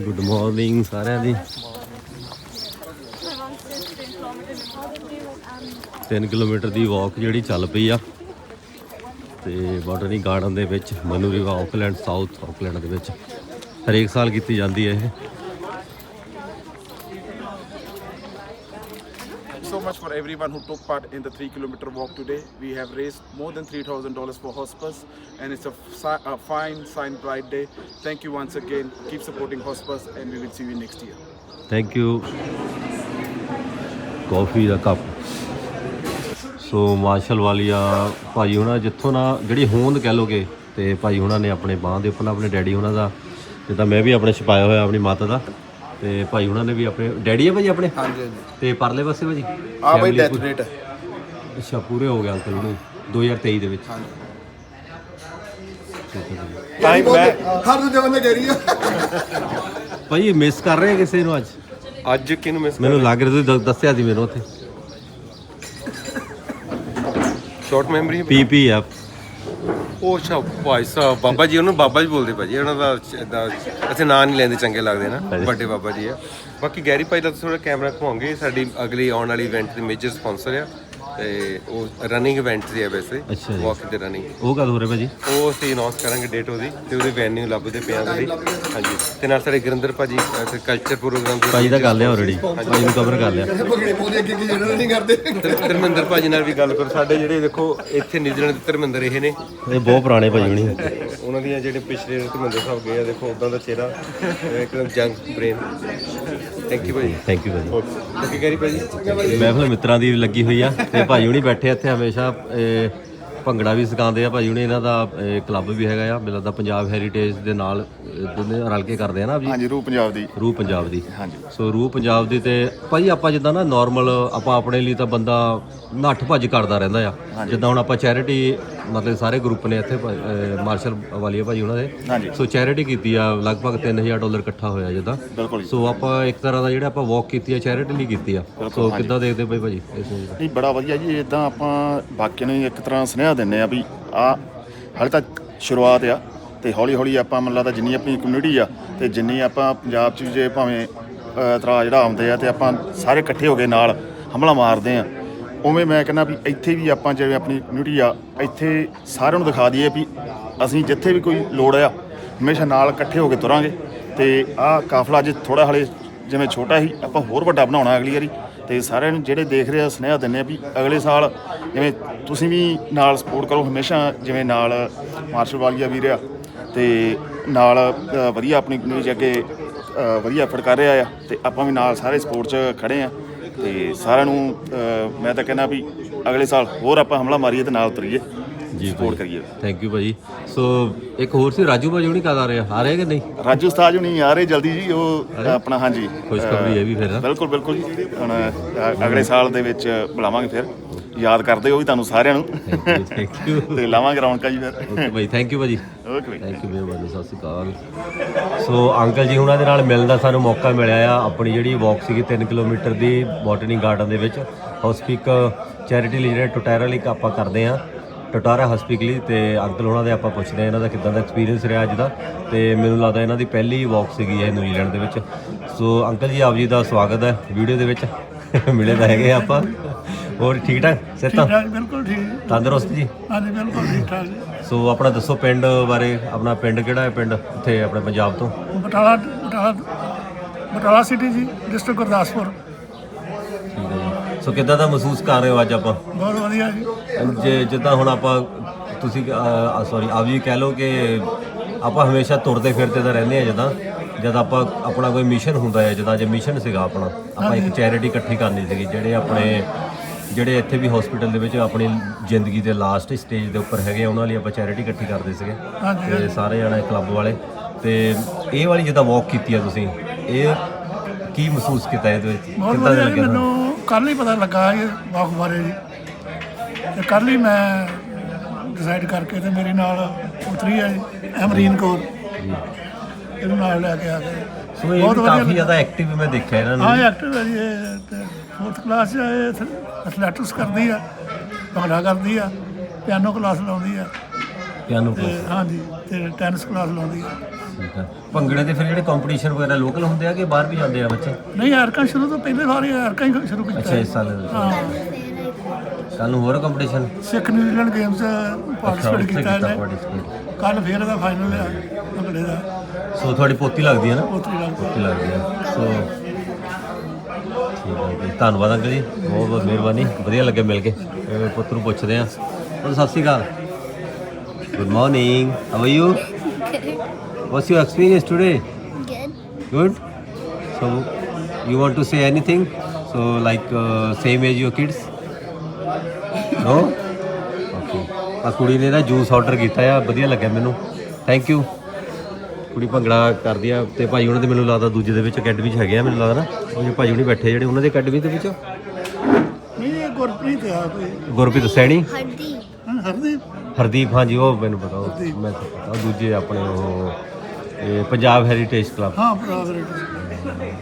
Good morning ਸਾਰਿਆਂ ਦੀ। 3 kilometre ਦੀ ਵਾਕ ਜਿਹੜੀ ਚੱਲ ਪਈ ਆ। ਤੇ ਬੋਟਨੀ ਗਾਰਡਨ ਦੇ ਵਿੱਚ, Manurewa Auckland South Auckland ਦੇ ਵਿੱਚ। ਹਰੇਕ ਸਾਲ ਕੀਤੀ ਜਾਂਦੀ ਹੈ ਇਹ so much for everyone who took part in the three kilometer walk today. We have raised more than $3,000 for hospice and it's a, fi- a fine, fine, bright day. Thank you once again. Keep supporting hospice and we will see you next year. Thank you coffee the cup so Marshal Walia ਭਾਈ ਹੁਣਾਂ ਜਿੱਥੋਂ ਨਾ ਜਿਹੜੀ ਹੋਂਦ ਕਹਿ ਲੋਗੇ ਤੇ ਭਾਈ ਹੁਣਾਂ ਨੇ ਆਪਣੇ ਬਾਹ ਦੇ ਉੱਪਰ ਨਾ ਆਪਣੇ ਡੈਡੀ ਹੁਣਾਂ ਦਾ ਜਿੱਦਾਂ ਮੈਂ ਵੀ ਆਪਣੇ ਛਪਾਇਆ ਹੋਇਆ ਆਪਣੀ ਮਾਤਾ ਦਾ ਤੇ ਭਾਈ ਹੁਣਾਂ ਨੇ ਵੀ ਆਪਣੇ ਡੈਡੀ ਹੈ ਭਾਈ ਆਪਣੇ? ਹਾਂਜੀ ਹਾਂਜੀ। ਤੇ ਪਰਲੇ ਪਾਸੇ ਭਾਜੀ? ਆ ਬਈ ਡੈਥ ਰੇਟ ਅੱਛਾ ਪੂਰੇ ਹੋ ਗਏ ਅੰਕਲ ਨੂੰ 2023 ਦੇ ਵਿੱਚ। ਟਾਈਮ ਮੈਂ ਹਰ ਦੂਜੇ ਬੰਦੇ ਕਹਿ ਰਹੀ ਆ। ਭਾਈ ਮਿਸ ਕਰ ਰਹੇ ਕਿਸੇ ਨੂੰ ਅੱਜ? ਅੱਜ ਕਿਹਨੂੰ ਮਿਸ ਮੈਨੂੰ ਲੱਗ ਰਿਹਾ ਤੁਸੀਂ ਦੱਸਿਆ ਸੀ ਮੈਨੂੰ ਉੱਥੇ। ਸ਼ਾਰਟ ਮੈਮਰੀ ਪੀਪੀਐਫ ਉਹ ਅੱਛਾ ਭਾਈ ਸਾਹਿਬ ਬਾਬਾ ਜੀ ਉਹਨੂੰ ਬਾਬਾ ਜੀ ਬੋਲਦੇ ਭਾਜੀ ਉਹਨਾਂ ਦਾ ਏਦਾਂ ਅਸੀਂ ਨਾਂ ਨਹੀਂ ਲੈਂਦੇ ਚੰਗੇ ਲੱਗਦੇ ਨਾ ਵੱਡੇ ਬਾਬਾ ਜੀ ਆ। ਬਾਕੀ ਗੈਰੀ ਭਾਈ ਦਾ ਥੋੜਾ ਕੈਮਰਾ ਘੁਮਾਉਂਗੇ ਸਾਡੀ ਅਗਲੀ ਆਉਣ ਵਾਲੀ ਇਵੈਂਟ ਦੀ ਮੇਜਰ ਸਪਾਂਸਰ ਆ। ਤੇ ਉਹ ਰਨਿੰਗ ਇਵੈਂਟ ਦੀ ਹੈ ਵੈਸੇ ਅੱਛਾ ਜੀ। ਵਾਕ ਤੇ ਰਨਿੰਗ ਉਹ ਕਦ ਹੋ ਰਿਹਾ ਭਾਜੀ? ਉਹ ਅਸੀਂ ਅਨਾਉਂਸ ਕਰਾਂਗੇ ਡੇਟ ਉਹਦੀ ਤੇ ਉਹਦੇ ਵੈਨਿਊ ਲੱਭਦੇ ਪਿਆ ਉਹਦੀ। ਹਾਂਜੀ। ਤੇ ਨਾਲ ਸਾਡੇ ਗੁਰਿੰਦਰ ਭਾਜੀ ਕਲਚਰ ਪ੍ਰੋਗਰਾਮ ਦੇ ਭਾਜੀ ਦਾ ਕਰ ਲਿਆ ਆਲਰੇਡੀ ਭਾਜੀ ਨੂੰ ਕਵਰ ਕਰ ਲਿਆ। ਭਗੜੇ ਪੋਦੇ ਅੱਗੇ ਕੀ ਜਿਹੜਾ ਨਹੀਂ ਕਰਦੇ। ਧਰ- ਧਰਮਿੰਦਰ ਭਾਜੀ ਨਾਲ ਵੀ ਗੱਲ ਕਰੋ। ਸਾਡੇ ਜਿਹੜੇ ਦੇਖੋ ਇੱਥੇ ਨਿਊਜ਼ੀਲੈਂਡ ਦੇ ਧਰਮਿੰਦਰ ਇਹ ਨੇ। ਇਹ ਬਹੁਤ ਪੁਰਾਣੇ ਭਾਜੀ ਹੁਣੀ। ਉਹਨਾਂ ਦੀਆਂ ਜਿਹੜੇ ਪਿਛਲੇ ਧਰਮਿੰਦਰ ਸਾਹਿਬ ਗਏ ਆ ਦੇਖੋ ਉਦਾਂ ਦਾ ਚਿਹਰਾ ਇੱਕਦਮ ਜੰਗ ਬ੍ਰੇਨ ਥੈਂਕ ਯੂ ਭਾਜੀ। ਥੈਂਕ ਯੂ ਭਾਜੀ। ਓਕੇ ਗੈਰੀ ਭਾਜੀ? ਮਹਿਫਲ ਮਿੱਤਰਾਂ ਦੀ ਲੱਗੀ ਹੋਈ ਆ ਤੇ ਭਾਜੀ ਹੁਣੀ ਬੈਠੇ ਇੱਥੇ ਹਮੇਸ਼ਾ ਇਹ, ਭੰਗੜਾ ਵੀ ਸਿਖਾਉਂਦੇ ਆ ਭਾਜੀ ਹੁਣੀ ਇਹਨਾਂ ਦਾ ਕਲੱਬ ਵੀ ਹੈਗਾ ਆ ਮੈਨੂੰ ਲੱਗਦਾ ਪੰਜਾਬ ਹੈਰੀਟੇਜ ਦੇ ਨਾਲ ਦੋਨੇ ਰਲ ਕੇ ਕਰਦੇ ਆ ਨਾ ਜੀ ਹਾਂਜੀ ਰੂਪ ਪੰਜਾਬ ਦੀ। ਰੂਹ ਪੰਜਾਬ ਦੀ। ਹਾਂਜੀ। ਸੋ ਰੂਹ ਪੰਜਾਬ ਦੀ ਤੇ ਭਾਜੀ ਆਪਾਂ ਜਿੱਦਾਂ ਨਾ ਨਾਰਮਲ ਆਪਾਂ ਆਪਣੇ ਲਈ ਤਾਂ ਬੰਦਾ ਨੱਠ ਭੱਜ ਕਰਦਾ ਰਹਿੰਦਾ ਆ। ਜਿੱਦਾਂ ਹੁਣ ਆਪਾਂ ਚੈਰਿਟੀ ਮਤਲਬ ਸਾਰੇ ਗਰੁੱਪ ਨੇ ਇੱਥੇ ਮਾਰਸ਼ਲ ਵਾਲੀਆ ਭਾਜੀ ਉਹਨਾਂ ਦੇ। ਸੋ ਚੈਰਿਟੀ ਕੀਤੀ ਆ ਲਗਭਗ 3000 ਡਾਲਰ ਇਕੱਠਾ ਹੋਇਆ ਜਿੱਦਾਂ। ਸੋ ਆਪਾਂ ਇੱਕ ਤਰ੍ਹਾਂ ਦਾ ਜਿਹੜਾ ਆਪਾਂ ਵਾਕ ਕੀਤੀ ਆ ਚੈਰਿਟੀ ਲਈ ਕੀਤੀ ਆ। ਸੋ ਕਿੱਦਾਂ ਦੇਖਦੇ ਬਈ ਭਾਜੀ ਇਸ ਨਹੀਂ ਬੜਾ ਵਧੀਆ ਜੀ ਇਦਾਂ ਆਪਾਂ ਬਾਕੀਆਂ ਨੂੰ ਇੱਕ ਤਰ੍ਹਾਂ ਸੁਨੇਹਾ ਦਿੰਨੇ ਆ ਵੀ ਆ ਹਾਲੇ ਤਾਂ ਸ਼ੁਰੂਆਤ ਆ ਤੇ ਹੌਲੀ ਹੌਲੀ ਆਪਾਂ ਮੈਨੂੰ ਲੱਗਦਾ ਜਿੰਨੀ ਆਪਣੀ ਕਮਿਊਨਿਟੀ ਆ ਤੇ ਜਿੰਨੀ ਆਪਾਂ ਪੰਜਾਬ 'ਚ ਜੇ ਭਾਵੇਂ ਅ, ਜਿਹੜਾ ਆਉਂਦੇ ਆ ਤੇ ਆਪਾਂ ਸਾਰੇ ਇਕੱਠੇ ਹੋ ਕੇ ਨਾਲ ਹਮਲਾ ਮਾਰਦੇ ਆ। ਉਵੇਂ ਮੈਂ ਕਹਿੰਦਾ ਵੀ ਇੱਥੇ ਵੀ ਆਪਾਂ ਜਿਵੇਂ ਆਪਣੀ ਕਮਿਊਨਿਟੀ ਆ ਇੱਥੇ ਸਾਰਿਆਂ ਨੂੰ ਦਿਖਾ ਦਈਏ ਵੀ ਅਸੀਂ ਜਿੱਥੇ ਵੀ ਕੋਈ ਲੋੜ ਆ ਹਮੇਸ਼ਾ ਨਾਲ ਇਕੱਠੇ ਹੋ ਕੇ ਤੁਰਾਂਗੇ ਤੇ ਆਹ ਕਾਫਲਾ ਅੱਜ ਥੋੜਾ ਹਲੇ ਜਿਵੇਂ ਛੋਟਾ ਸੀ ਆਪਾਂ ਹੋਰ ਵੱਡਾ ਬਣਾਉਣਾ ਅਗਲੀ ਵਾਰੀ। ਤੇ ਸਾਰਿਆਂ ਨੂੰ ਜਿਹੜੇ ਦੇਖ ਰਹੇ ਆ, ਸੁਨੇਹਾ ਦਿੰਨੇ ਆ ਵੀ ਅਗਲੇ ਸਾਲ ਜਿਵੇਂ ਤੁਸੀਂ ਵੀ ਨਾਲ ਸਪੋਰਟ ਕਰੋ ਹਮੇਸ਼ਾ, ਜਿਵੇਂ ਨਾਲ ਮਾਰਸ਼ਲ ਵਾਲੀਆ ਵੀ ਰਿਹਾ ਤੇ ਨਾਲ ਵਧੀਆ ਆਪਣੀ ਕਮਿਊਨਿਟੀ ਅੱਗੇ ਵਧੀਆ ਐਫਰਟ ਕਰ ਰਿਹਾ ਆ ਤੇ ਆਪਾਂ ਵੀ ਨਾਲ ਸਾਰੇ ਸਪੋਰਟ 'ਚ ਖੜੇ ਆ ਤੇ ਸਾਰਿਆਂ ਨੂੰ ਮੈਂ ਤਾਂ ਕਹਿੰਦਾ ਵੀ ਅਗਲੇ ਸਾਲ ਹੋਰ ਆਪਾਂ ਹਮਲਾ ਮਾਰੀਏ ਤੇ ਨਾਲ ਤੁਰੀਏ ਜੀ ਸਪੋਰਟ ਕਰੀਏ ਥੈਂਕ ਯੂ ਭਾਜੀ ਸੋ ਇੱਕ ਹੋਰ ਸੀ ਰਾਜੂ ਭਾਜੀ ਹੁਣੀ ਕਦ ਆ ਰਹੇ? ਆ ਆ ਰਹੇ ਕਿ ਨਹੀਂ? ਰਾਜੂ ਉਸਤਾਦ ਜੀ ਨਹੀਂ ਆ ਰਹੇ ਜਲਦੀ ਜੀ ਉਹ ਆਪਣਾ ਹਾਂਜੀ। ਖੁਸ਼ਖਬਰੀ ਹੈ ਵੀ ਫਿਰ। ਬਿਲਕੁਲ ਬਿਲਕੁਲ ਜੀ। ਹੁਣ ਅਗਲੇ ਸਾਲ ਦੇ ਵਿੱਚ ਬੁਲਾਵਾਂਗੇ ਫਿਰ। ਯਾਦ ਕਰਦੇ ਉਹ ਵੀ ਤੁਹਾਨੂੰ ਸਾਰਿਆਂ ਨੂੰ। ਥੈਂਕ ਯੂ ਤੇ ਲਾਵਾਂਗੇ ਰੌਣਕਾਂ ਜੀ ਫਿਰ। ਓਕੇ ਭਾਈ ਥੈਂਕ ਯੂ ਭਾਜੀ। ਓਕੇ ਥੈਂਕ ਯੂ ਮਿਹਰਬਾਨੀ ਸਤਿ ਸ਼੍ਰੀ ਅਕਾਲ। ਸੋ ਅੰਕਲ ਜੀ ਉਹਨਾਂ ਦੇ ਨਾਲ ਮਿਲਣ ਦਾ ਸਾਨੂੰ ਮੌਕਾ ਮਿਲਿਆ ਆ। ਆਪਣੀ ਜਿਹੜੀ ਵਾਕ ਸੀਗੀ 3 ਕਿਲੋਮੀਟਰ ਦੀ ਬੋਟਨੀ ਗਾਰਡਨ ਦੇ ਵਿੱਚ। ਹਸਪੀਕ ਚੈਰਿਟੀ ਲਈ ਜਿਹੜੇ ਟੁਟੈਰਾ ਲਈ ਆਪਾਂ ਕਰਦੇ ਆ ਟੁਟਾਰਾ ਹਸਪੀਕ ਲਈ ਤੇ ਅੰਕਲ ਉਹਨਾਂ ਦੇ ਆਪਾਂ ਪੁੱਛਦੇ ਆ ਇਹਨਾਂ ਦਾ ਕਿਦਾਂ ਦਾ ਐਕਸਪੀਰੀਅੰਸ ਰਿਹਾ ਅੱਜ ਦਾ ਤੇ ਮੈਨੂੰ ਲੱਗਦਾ ਇਹਨਾਂ ਦੀ ਪਹਿਲੀ ਵਾਕ ਸੀਗੀ ਇਹ ਨਿਊਜ਼ੀਲੈਂਡ ਦੇ ਵਿੱਚ। ਸੋ ਅੰਕਲ ਜੀ ਆਪ ਜੀ ਦਾ ਸਵਾਗਤ ਹੈ ਵੀਡੀਓ ਦੇ ਵਿੱਚ। ਮਿਲੇ ਤਾਂ ਹੈਗੇ ਆਪਾਂ। ਹੋਰ ਠੀਕ ਠਾਕ? ਸਿਹਤਾਂ ਠੀਕ ਬਿਲਕੁਲ ਠੀਕ। ਤੰਦਰੁਸਤ ਜੀ? ਹਾਂਜੀ ਬਿਲਕੁਲ ਠੀਕ ਠਾਕ ਜੀ। ਸੋ ਆਪਣਾ ਦੱਸੋ ਪਿੰਡ ਬਾਰੇ ਆਪਣਾ ਪਿੰਡ ਕਿਹੜਾ ਹੈ ਪਿੰਡ ਇੱਥੇ ਆਪਣੇ ਪੰਜਾਬ ਤੋਂ? Batala Batala Batala city ji district Gurdaspur. So ਕਿੱਦਾਂ ਦਾ ਮਹਿਸੂਸ ਕਰ ਰਹੇ ਹੋ ਅੱਜ ਆਪਾਂ? ਬਹੁਤ ਵਧੀਆ ਜੀ। ਜੇ ਜਿੱਦਾਂ ਹੁਣ ਆਪਾਂ ਤੁਸੀਂ ਸੌਰੀ ਆਪ ਜੀ ਕਹਿ ਲਓ ਕਿ ਆਪਾਂ ਹਮੇਸ਼ਾ ਤੁਰਦੇ ਫਿਰਦੇ ਤਾਂ ਰਹਿੰਦੇ ਆ ਜਦਾਂ ਜਦ ਆਪਾਂ ਆਪਣਾ ਕੋਈ ਮਿਸ਼ਨ ਹੁੰਦਾ ਹੈ ਜਦਾਂ ਜੇ ਮਿਸ਼ਨ ਸੀਗਾ ਆਪਣਾ ਆਪਾਂ ਇੱਕ ਚੈਰਿਟੀ ਇਕੱਠੀ ਕਰਨੀ ਸੀਗੀ ਜਿਹੜੇ ਆਪਣੇ ਜਿਹੜੇ ਇੱਥੇ ਵੀ ਹਸਪੀਟਲ ਦੇ ਵਿੱਚ ਆਪਣੀ ਜ਼ਿੰਦਗੀ ਦੇ ਲਾਸਟ ਸਟੇਜ ਦੇ ਉੱਪਰ ਹੈਗੇ ਉਹਨਾਂ ਲਈ ਆਪਾਂ ਚੈਰਿਟੀ ਇਕੱਠੀ ਕਰਦੇ ਸੀਗੇ। ਤੇ ਸਾਰੇ ਜਣੇ ਕਲੱਬ ਵਾਲੇ ਤੇ ਇਹ ਵਾਲੀ ਜਿੱਦਾਂ ਵਾਕ ਕੀਤੀ ਆ ਤੁਸੀਂ ਇਹ ਕੀ ਮਹਿਸੂਸ ਕੀਤਾ ਇਹਦੇ ਵਿੱਚ? ਜੀ ਲੱਗਿਆ? ਮੈਨੂੰ ਕੱਲ ਹੀ ਪਤਾ ਲੱਗਾ ਇਹ ਵਾਕ ਬਾਰੇ ਜੀ। ਤੇ ਕੱਲ ਹੀ ਮੈਂ ਡਿਸਾਈਡ ਕਰਕੇ ਤੇ ਮੇਰੇ ਨਾਲ ਉਤਰੀ ਹੈ ਜੀ ਅਮਰੀਨ ਕੌਰ। ਇਹਨੂੰ ਨਾਲ ਲੈ ਕੇ ਆ ਗਏ। ਸੋ ਇਹ ਵੀ ਕਾਫੀ ਜ਼ਿਆਦਾ ਐਕਟਿਵ ਮੈਂ ਦੇਖਿਆ ਇਹਨਾਂ ਨੂੰ। ਹਾਂ ਐਕਟਿਵ ਹੈ ਜੀ ਇਹ ਤੇ ਫੋਰਥ ਕਲਾਸ ਚ ਇਹ ਐਥਲੈਟਿਕਸ ਕਰਦੀ ਆ ਭੰਗੜਾ ਕਰਦੀ ਆ ਪਿਆਨੋ ਕਲਾਸ ਲਾਉਂਦੀ ਆ। ਪਿਆਨੋ ਤੇ ਹਾਂਜੀ ਤੇ ਟੈਨਿਸ ਕਲਾਸ ਲਾਉਂਦੀ ਆ। ਠੀਕ ਭੰਗੜੇ ਦੇ ਫਿਰ ਜਿਹੜੇ ਕੰਪੀਟੀਸ਼ਨ ਵਗੈਰਾ ਲੋਕਲ ਹੁੰਦੇ ਆ ਕਿ ਬਾਹਰ ਵੀ ਜਾਂਦੇ ਆ ਬੱਚੇ? ਨਹੀਂ ਐਰਕਾਂ ਸ਼ੁਰੂ ਤੋਂ ਪਹਿਲੇ ਵਾਰ ਐਰਕਾਂ ਹੀ ਸ਼ੁਰੂ ਕੀਤਾ ਅੱਛਾ ਇਸ ਸਾਲ ਹਾਂ। ਕੱਲ ਨੂੰ ਹੋਰ competition Sikh New Zealand games participate ਕੀਤਾ ਇਹਨੇ। ਕੱਲ ਫੇਰ ਇਹਦਾ ਫਾਈਨਲ ਆ ਭੰਗੜੇ ਦਾ। ਸੋ ਤੁਹਾਡੀ ਪੋਤੀ ਲੱਗਦੀ ਹੈ ਨਾ? ਪੋਤੀ ਲੱਗਦੀ ਹੈ। ਸੋ ਠੀਕ ਹੈ ਜੀ। ਧੰਨਵਾਦ ਅੰਕਲ ਜੀ। ਬਹੁਤ ਬਹੁਤ ਮਿਹਰਬਾਨੀ। ਵਧੀਆ ਲੱਗਿਆ ਮਿਲ ਕੇ। ਇਹ ਪੁੱਤ ਨੂੰ ਪੁੱਛਦੇ ਆ ਸਤਿ ਸ਼੍ਰੀ ਅਕਾਲ। Good morning how are you what's your experience today Good. Good. So you want to say anything? So like uh, same age your kids? No? Okay. ਆ ਕੁੜੀ ਨੇ ਨਾ ਜੂਸ ਆਰਡਰ ਕੀਤਾ ਆ ਵਧੀਆ ਲੱਗਿਆ ਮੈਨੂੰ ਥੈਂਕ ਯੂ ਕੁੜੀ ਭੰਗੜਾ ਕਰਦੀ ਆ ਤੇ ਭਾਈ ਉਹਨਾਂ ਦੇ ਮੈਨੂੰ ਲੱਗਦਾ ਦੂਜੇ ਦੇ ਵਿੱਚ ਅਕੈਡਮੀ 'ਚ ਹੈਗੇ ਆ ਮੈਨੂੰ ਲੱਗਦਾ ਨਾ ਉਹ ਜਿਹੜੇ ਭਾਈ ਹੁਣੀ ਬੈਠੇ ਜਿਹੜੇ ਉਹਨਾਂ ਦੇ ਅਕੈਡਮੀ ਦੇ ਵਿੱਚ ਨਹੀਂ ਇਹ ਗੁਰਪ੍ਰੀਤ ਆ ਕੋਈ ਗੁਰਪ੍ਰੀਤ ਸੈਣੀ Hardeep. ਹਾਂ, ਹਰਦੀਪ ਹਰਦੀਪ ਹਾਂਜੀ ਉਹ ਮੈਨੂੰ ਪਤਾ ਉਹ ਮੈਂ ਤਾਂ ਪਤਾ ਉਹ ਦੂਜੇ ਆਪਣੇ ਉਹ ਇਹ ਪੰਜਾਬ ਹੈਰੀਟੇਜ ਕਲੱਬ ਹਾਂ ਬਰਾਬਰ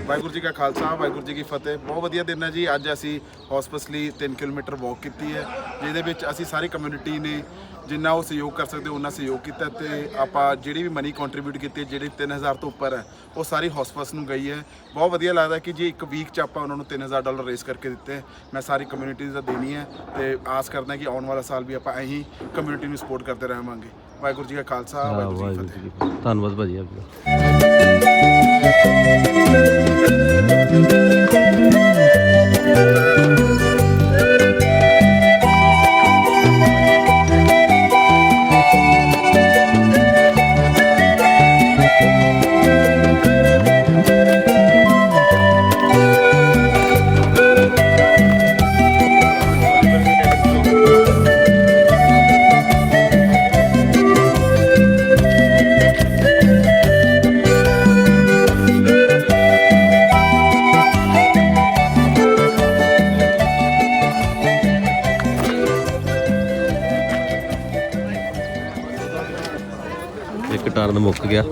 ਵਾਹਿਗੁਰੂ ਜੀ ਕਾ ਖਾਲਸਾ ਵਾਹਿਗੁਰੂ ਜੀ ਕੀ ਫਤਿਹ। ਬਹੁਤ ਵਧੀਆ ਦਿਨ ਹੈ ਜੀ। ਅੱਜ ਅਸੀਂ ਹਸਪੀਟਲ ਲਈ 3 ਕਿਲੋਮੀਟਰ ਵਾਕ ਕੀਤੀ ਹੈ ਜਿਹਦੇ ਵਿੱਚ ਅਸੀਂ ਸਾਰੀ ਕਮਿਊਨਿਟੀ ਨੇ ਜਿੰਨਾ ਉਹ ਸਹਿਯੋਗ ਕਰ ਸਕਦੇ ਉਹਨਾਂ ਸਹਿਯੋਗ ਕੀਤਾ ਤੇ ਆਪਾਂ ਜਿਹੜੀ ਵੀ ਮਨੀ ਕੰਟਰੀਬਿਊਟ ਕੀਤੀ ਹੈ, ਜਿਹੜੀ 3000 ਤੋਂ ਉੱਪਰ ਹੈ ਉਹ ਸਾਰੀ ਹਸਪੀਟਲ ਨੂੰ ਗਈ ਹੈ। ਬਹੁਤ ਵਧੀਆ ਲੱਗਦਾ ਕਿ ਜੇ ਇੱਕ ਵੀਕ ਚ ਆਪਾਂ ਉਹਨਾਂ ਨੂੰ 3000 ਡਾਲਰ ਰੇਸ ਕਰਕੇ ਦਿੱਤੇ ਮੈਂ ਸਾਰੀ ਕਮਿਊਨਿਟੀ ਦਾ ਦੇਣੀ ਹੈ ਤੇ ਆਸ ਕਰਦਾ ਕਿ ਆਉਣ ਵਾਲਾ ਸਾਲ ਵੀ ਆਪਾਂ ਇਹੀ ਕਮਿਊਨਿਟੀ ਨੂੰ ਸਪੋਰਟ ਕਰਦੇ ਰਹਾਂਗੇ। ਵਾਹਿਗੁਰੂ ਜੀ ਕਾ ਖਾਲਸਾ ਵਾਹਿਗੁਰੂ ਜੀ ਕੀ ਫਤਿਹ। ਧੰਨਵਾਦ ਭਾਜੀ ਆਪ ਜੀ ਇੱਕ ਟਰਨ ਮੁੱਕ ਗਿਆ।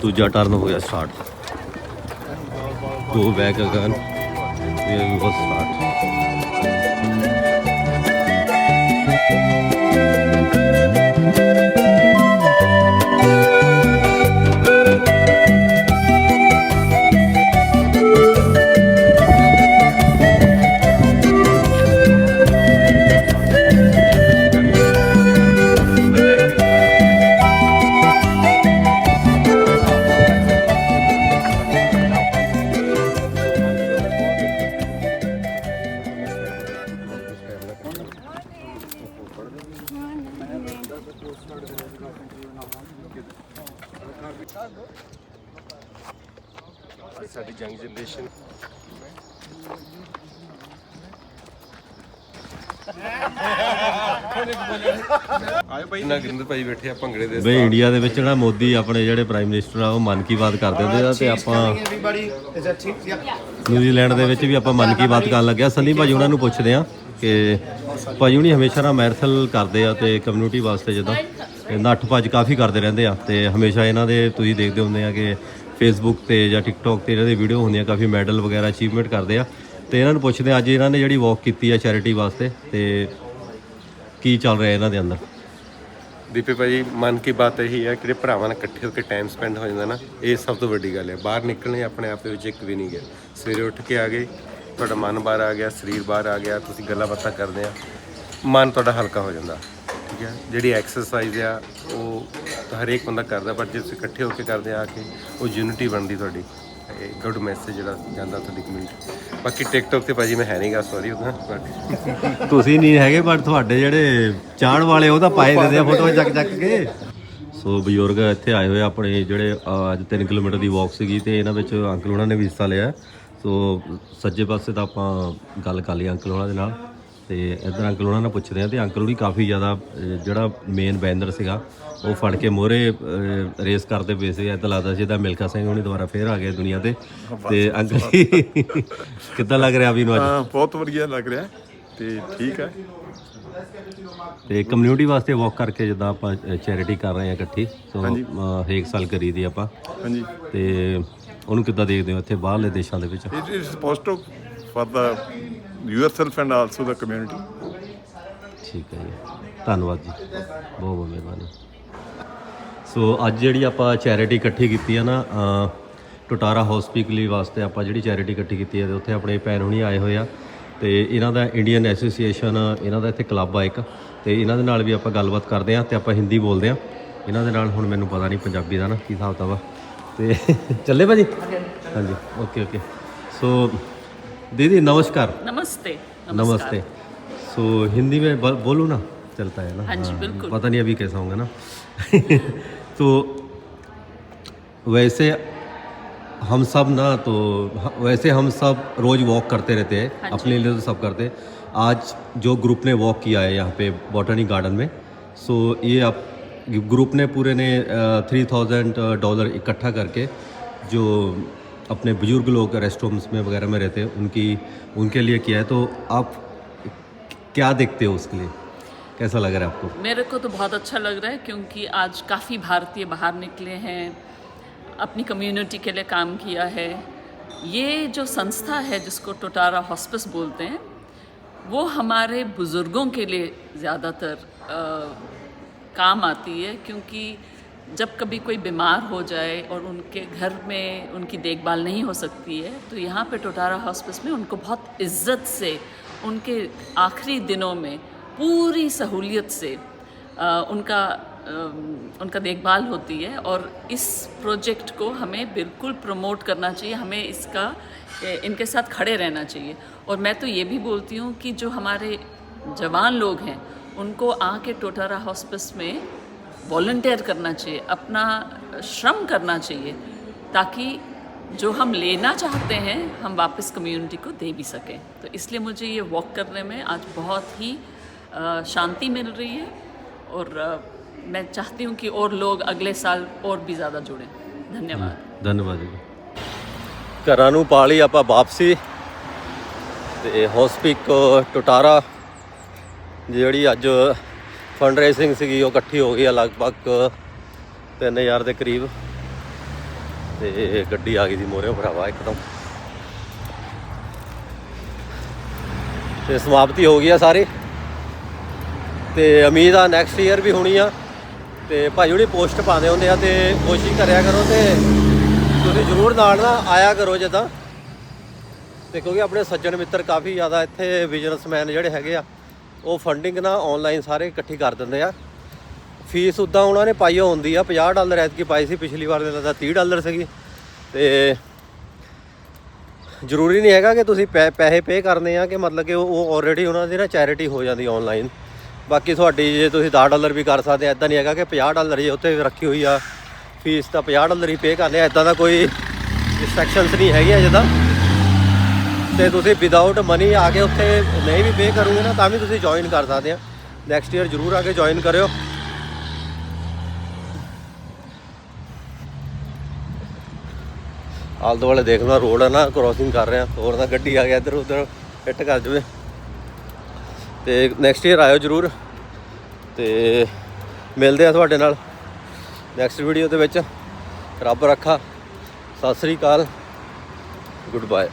ਦੂਜਾ ਟਰਨ ਹੋ ਗਿਆ start go back again we was start ਸਾਡੀ ਯੰਗ ਜਨਰੇਸ਼ਨ। ਆਇਓ ਭਾਈ। ਨਾ ਗਿੰਦਰ ਭਾਈ ਬੈਠੇ ਆ ਭੰਗੜੇ ਦੇ ਬਈ ਇੰਡੀਆ ਦੇ ਵਿੱਚ ਨਾ ਮੋਦੀ ਆਪਣੇ ਜਿਹੜੇ ਪ੍ਰਾਈਮ ਮਿਨਿਸਟਰ ਆ ਉਹ ਮਨ ਕੀ ਬਾਤ ਕਰਦੇ ਹੁੰਦੇ ਆ ਤੇ ਆਪਾਂ ਨਿਊਜ਼ੀਲੈਂਡ ਦੇ ਵਿੱਚ ਵੀ ਆਪਾਂ ਮਨ ਕੀ ਬਾਤ ਕਰਨ ਲੱਗਿਆ। ਸੰਦੀਪ ਭਾਜੀ ਉਹਨਾਂ ਨੂੰ ਪੁੱਛਦੇ ਆ ਕਿ ਭਾਜੀ ਹੁਣੀ ਹਮੇਸ਼ਾ ਨਾ ਮੈਰਥਲ ਕਰਦੇ ਆ ਤੇ ਕਮਿਊਨਿਟੀ ਵਾਸਤੇ ਜਿੱਦਾਂ। ਇਹ ਨੱਠ ਭੱਜ ਕਾਫੀ ਕਰਦੇ ਰਹਿੰਦੇ ਆ ਤੇ ਹਮੇਸ਼ਾ ਇਹਨਾਂ ਦੇ ਤੁਸੀਂ ਦੇਖਦੇ ਹੁੰਦੇ ਆ ਕਿ ਫੇਸਬੁੱਕ ਤੇ ਜਾਂ ਟਿਕਟੌਕ ਤੇ ਇਹਨਾਂ ਦੇ ਵੀਡੀਓ ਹੁੰਦੀਆਂ, ਕਾਫੀ ਮੈਡਲ ਵਗੈਰਾ ਅਚੀਵਮੈਂਟ ਕਰਦੇ ਆ। ਤੇ ਇਹਨਾਂ ਨੂੰ ਪੁੱਛਦੇ ਆ, ਅੱਜ ਇਹਨਾਂ ਨੇ ਜਿਹੜੀ ਵਾਕ ਕੀਤੀ ਆ ਚੈਰਿਟੀ ਵਾਸਤੇ, ਤੇ ਕੀ ਚੱਲ ਰਿਹਾ ਇਹਨਾਂ ਦੇ ਅੰਦਰ? ਦੀਪੇ ਭਾਜੀ, ਮਨ ਕੀ ਬਾਤ ਇਹੀ ਹੈ ਕਿ ਭਰਾਵਾਂ ਨਾਲ ਇਕੱਠੇ ਹੋ ਕੇ ਟਾਈਮ ਸਪੈਂਡ ਹੋ ਜਾਂਦਾ ਨਾ, ਇਹ ਸਭ ਤੋਂ ਵੱਡੀ ਗੱਲ ਹੈ ਬਾਹਰ ਨਿਕਲਣੇ ਆਪਣੇ ਆਪ ਦੇ ਵਿੱਚ ਇੱਕ ਵੀ ਨਹੀਂ ਗਿਆ ਸਵੇਰੇ ਉੱਠ ਕੇ ਆ ਗਏ, ਤੁਹਾਡਾ ਮਨ ਬਾਹਰ ਆ ਗਿਆ, ਸਰੀਰ ਬਾਹਰ ਆ ਗਿਆ, ਤੁਸੀਂ ਗੱਲਾਂ ਬਾਤਾਂ ਕਰਦੇ ਆ, ਮਨ ਤੁਹਾਡਾ ਹਲਕਾ ਹੋ ਜਾਂਦਾ। ਠੀਕ ਹੈ ਜਿਹੜੀ ਐਕਸਰਸਾਈਜ਼ ਆ ਉਹ ਤਾਂ ਹਰੇਕ ਬੰਦਾ ਕਰਦਾ ਪਰ ਜੇ ਤੁਸੀਂ ਇਕੱਠੇ ਹੋ ਕੇ ਕਰਦੇ ਆ ਕੇ ਉਹ ਯੂਨਿਟੀ ਬਣਦੀ ਤੁਹਾਡੀ। ਗੁੱਡ ਮੈਸੇਜ ਜਿਹੜਾ ਜਾਂਦਾ ਤੁਹਾਡੀ ਕਮਿਊਨਿਟੀ ਬਾਕੀ ਟਿਕਟੌਕ ਤੇ ਭਾਜੀ ਮੈਂ ਹੈ ਨਹੀਂਗਾ ਸੌਰੀ ਉਹਦਾ ਤੁਸੀਂ ਨਹੀਂ ਹੈਗੇ ਬਟ ਤੁਹਾਡੇ ਜਿਹੜੇ ਚਾਹਣ ਵਾਲੇ ਉਹ ਤਾਂ ਪਾਏ ਦਿੰਦੇ ਆ ਫੋਟੋ ਚੱਕ ਚੱਕ ਕੇ। ਸੋ ਬਜ਼ੁਰਗ ਇੱਥੇ ਆਏ ਹੋਏ ਆਪਣੇ ਜਿਹੜੇ ਅੱਜ 3 ਕਿਲੋਮੀਟਰ ਦੀ ਵਾਕ ਸੀਗੀ ਤੇ ਇਹਨਾਂ ਵਿੱਚ ਅੰਕਲ ਉਹਨਾਂ ਨੇ ਵੀ ਹਿੱਸਾ ਲਿਆ। ਸੋ ਸੱਜੇ ਪਾਸੇ ਤਾਂ ਆਪਾਂ ਗੱਲ ਕਰ ਲਈ ਅੰਕਲ ਉਹਨਾਂ ਦੇ ਨਾਲ। ਤੇ ਇਧਰ ਅੰਕਲ ਉਹਨਾਂ ਨਾਲ ਪੁੱਛਦੇ ਆ ਤੇ ਅੰਕਲ ਉਹਦੀ ਕਾਫੀ ਜ਼ਿਆਦਾ ਜਿਹੜਾ ਮੇਨ ਬੈਨਰ ਸੀਗਾ ਉਹ ਫੜ ਕੇ ਮੋਰੇ ਰੇਸ ਕਰਦੇ ਪਏ ਸੀ। ਇਦਾਂ ਲੱਗਦਾ ਸੀ ਜਿੱਦਾਂ ਮਿਲਖਾ ਸਿੰਘ ਹੁਣੀ ਦੁਬਾਰਾ ਫੇਰ ਆ ਗਏ ਦੁਨੀਆ ਤੇ। ਤੇ ਅੰਕਲ ਕਿੱਦਾਂ ਲੱਗ ਰਿਹਾ ਵੀ ਨੂੰ ਅੱਜ? ਬਹੁਤ ਵਧੀਆ ਲੱਗ ਰਿਹਾ ਤੇ ਠੀਕ ਹੈ। ਤੇ ਕਮਿਊਨਿਟੀ ਵਾਸਤੇ ਵਾਕ ਕਰਕੇ ਜਿੱਦਾਂ ਆਪਾਂ ਚੈਰਿਟੀ ਕਰ ਰਹੇ ਹਾਂ ਇਕੱਠੀ ਸੋ ਹਰੇਕ ਸਾਲ ਕਰੀਦੀ ਆਪਾਂ। ਹਾਂਜੀ। ਤੇ ਉਹਨੂੰ ਕਿੱਦਾਂ ਦੇਖਦੇ ਹੋ ਇੱਥੇ ਬਾਹਰਲੇ ਦੇਸ਼ਾਂ ਦੇ ਵਿੱਚ? It is positive for the yourself and also the community ਠੀਕ ਹੈ ਜੀ। ਧੰਨਵਾਦ ਜੀ। ਬਹੁਤ ਬਹੁਤ ਮਿਹਰਬਾਨੀ। ਸੋ ਅੱਜ ਜਿਹੜੀ ਆਪਾਂ ਚੈਰਿਟੀ ਇਕੱਠੀ ਕੀਤੀ ਆ ਨਾ ਅ, ਟੋਟਾਰਾ ਹਸਪੀਟਲੀ ਵਾਸਤੇ ਆਪਾਂ ਜਿਹੜੀ ਚੈਰਿਟੀ ਇਕੱਠੀ ਕੀਤੀ ਹੈ ਤੇ ਉੱਥੇ ਆਪਣੇ ਭੈਣ ਹੁਣੀ ਆਏ ਹੋਏ ਆ। ਤੇ ਇਹਨਾਂ ਦਾ ਇੰਡੀਅਨ ਐਸੋਸੀਏਸ਼ਨ ਇਹਨਾਂ ਦਾ ਇੱਥੇ ਕਲੱਬ ਆ ਇੱਕ। ਤੇ ਇਹਨਾਂ ਦੇ ਨਾਲ ਵੀ ਆਪਾਂ ਗੱਲਬਾਤ ਕਰਦੇ ਆ ਤੇ ਆਪਾਂ ਹਿੰਦੀ ਬੋਲਦੇ ਆ। ਇਹਨਾਂ ਦੇ ਨਾਲ ਹੁਣ ਮੈਨੂੰ ਪਤਾ ਨਹੀਂ ਪੰਜਾਬੀ ਦਾ ਨਾ ਕੀ ਹਿਸਾਬ ਵਾ ਤੇ ਚੱਲੇ ਭਾਜੀ? ਹਾਂਜੀ ਓਕੇ ਓਕੇ ਸੋ दीदी नमस्कार। नमस्ते नमस्ते। सो so, हिंदी में बोलूँ ना? चलता है ना? हाँ जी, बिल्कुल। पता नहीं अभी कैसा होगा ना? तो वैसे हम सब ना तो वैसे हम सब रोज़ वॉक करते रहते हैं। हाँ अपने लिए तो सब करते हैं। आज जो ग्रुप ने वॉक किया है यहाँ पे बॉटनी गार्डन में सो ये आप ग्रुप ने पूरे ने थ्री थाउज़ेंड डॉलर इकट्ठा करके जो अपने बुज़ुर्ग लोग रेस्ट होम्स में वगैरह में रहते हैं, उनकी, उनके लिए किया है तो आप क्या देखते हो उसके लिए? कैसा लग रहा है आपको? मेरे को तो बहुत अच्छा लग रहा है, क्योंकि आज काफ़ी भारतीय बाहर निकले हैं, अपनी कम्युनिटी के लिए काम किया है। ये जो संस्था है, जिसको टोटारा हॉस्पिस बोलते हैं, वो हमारे बुज़ुर्गों के लिए ज़्यादातर काम आती है, क्योंकि जब कभी कोई बीमार हो जाए और उनके घर में उनकी देखभाल नहीं हो सकती है तो यहाँ पे टोटारा हॉस्पिस में उनको बहुत इज़्ज़त से उनके आखिरी दिनों में पूरी सहूलियत से अ, उनका अम, उनका देखभाल होती है और इस प्रोजेक्ट को हमें बिल्कुल प्रमोट करना चाहिए हमें इसका इनके साथ खड़े रहना चाहिए। और मैं तो ये भी बोलती हूँ कि जो हमारे जवान लोग हैं उनको आके टोटारा हॉस्पिस में वॉल्टियर करना चाहिए अपना श्रम करना चाहिए ताकि जो हम लेना चाहते हैं हम वापस कम्युनिटी को दे भी सकें तो इसलिए मुझे ये वॉक करने में आज बहुत ही अ, शांति मिल रही है और अ, मैं चाहती हूँ कि और लोग अगले साल और भी ज़्यादा जुड़ें धन्यवाद ਧੰਨਵਾਦ ਜੀ ਘਰਾਂ ਨੂੰ ਪਾ ਲਈ ਆਪਾਂ ਵਾਪਸੀ ਤੇ ਹਸਪੀਕ ਟੋਟਾਰਾ ਜਿਹੜੀ ਅੱਜ ਫੰਡ ਰੇਸਿੰਗ ਸੀਗੀ, ਉਹ ਇਕੱਠੀ ਹੋ ਗਈ ਆ ਲਗਭਗ 3000 ਦੇ ਕਰੀਬ। ਤੇ ਗੱਡੀ ਆ ਗਈ ਸੀ ਮੋਰੇ ਭਰਾਵਾ ਇੱਕਦਮ। ਤੇ ਸਮਾਪਤੀ ਹੋ ਗਈ ਆ ਸਾਰੀ। ਤੇ ਉਮੀਦ ਆ ਨੈਕਸਟ ਈਅਰ ਵੀ ਹੋਣੀ ਆ। ਤੇ ਭਾਈ ਜਿਹੜੀ ਪੋਸਟ ਪਾਉਂਦੇ ਹੁੰਦੇ ਆ ਤੇ ਕੋਸ਼ਿਸ਼ ਕਰਿਆ ਕਰੋ ਤੇ ਤੁਸੀਂ ਜ਼ਰੂਰ ਨਾਲ ਨਾ ਆਇਆ ਕਰੋ ਜਦਾਂ। ਤੇ ਕਿਉਂਕਿ ਆਪਣੇ ਸੱਜਣ ਮਿੱਤਰ ਕਾਫੀ ਜ਼ਿਆਦਾ ਇੱਥੇ ਬਿਜ਼ਨਸਮੈਨ ਜਿਹੜੇ ਹੈਗੇ ਆ। ਉਹ ਫੰਡਿੰਗ ਨਾ ਆਨਲਾਈਨ ਸਾਰੇ ਇਕੱਠੀ ਕਰ ਦਿੰਦੇ ਆ। ਫੀਸ ਉਦਾਂ ਉਹਨਾਂ ਨੇ ਪਾਈ ਹੋਈ ਹੁੰਦੀ ਆ 50 ਡਾਲਰ ਐਤਕੀ ਪਾਈ ਸੀ, ਪਿਛਲੀ ਵਾਰ ਦੇ ਤਾਂ 30 ਡਾਲਰ ਸੀਗੀ। ਤੇ ਜ਼ਰੂਰੀ ਨਹੀਂ ਹੈਗਾ ਕਿ ਤੁਸੀਂ ਪੈ- ਪੈਸੇ ਪੇ ਕਰਨੇ ਆ ਕਿ ਮਤਲਬ ਕਿ ਉਹ ਆਲਰੇਡੀ ਉਹਨਾਂ ਦੀ ਨਾ ਚੈਰਿਟੀ ਹੋ ਜਾਂਦੀ ਆਨਲਾਈਨ ਬਾਕੀ ਤੁਹਾਡੀ ਜੇ ਤੁਸੀਂ 10 ਡਾਲਰ ਵੀ ਕਰ ਸਕਦੇ ਐਦਾਂ ਨਹੀਂ ਹੈਗਾ ਕਿ 50 ਡਾਲਰ ਜੇ ਉੱਥੇ ਰੱਖੀ ਹੋਈ ਆ। ਫੀਸ ਤਾਂ 50 ਡਾਲਰ ਹੀ ਪੇ ਕਰਨੇ ਆ ਐਦਾਂ ਦਾ ਕੋਈ ਰਿਸਟ੍ਰਿਕਸ਼ਨਸ ਨਹੀਂ ਹੈਗੀਆਂ ਜਿੱਦਾਂ। ਤੇ ਤੁਸੀਂ ਵਿਦਆਊਟ ਮਨੀ ਆ ਕੇ ਉੱਥੇ ਨਹੀਂ ਵੀ ਪੇ ਕਰੋਗੇ ਨਾ, ਤਾਂ ਵੀ ਤੁਸੀਂ ਜੁਆਇਨ ਕਰ ਸਕਦੇ ਆ। ਨੈਕਸਟ ਈਅਰ ਜ਼ਰੂਰ ਆ ਕੇ ਜੁਆਇਨ ਕਰਿਓ। ਆਲ ਦੁਆਲੇ ਦੇਖਣਾ ਰੋਡ ਹੈ ਨਾ ਕ੍ਰੋਸਿੰਗ ਕਰ ਰਹੇ। ਆ ਹੋਰ ਤਾਂ ਗੱਡੀ ਆ ਗਿਆ ਇੱਧਰ ਉੱਧਰ ਫਿੱਟ ਕਰ ਜਵੇ। ਤੇ ਨੈਕਸਟ ਈਅਰ ਆਇਓ ਜ਼ਰੂਰ। ਤੇ ਮਿਲਦੇ ਆ ਤੁਹਾਡੇ ਨਾਲ ਨੈਕਸਟ ਵੀਡੀਓ ਦੇ ਵਿੱਚ। ਰੱਬ ਰੱਖਾ। ਸਤਿ ਸ੍ਰੀ ਅਕਾਲ। Good bye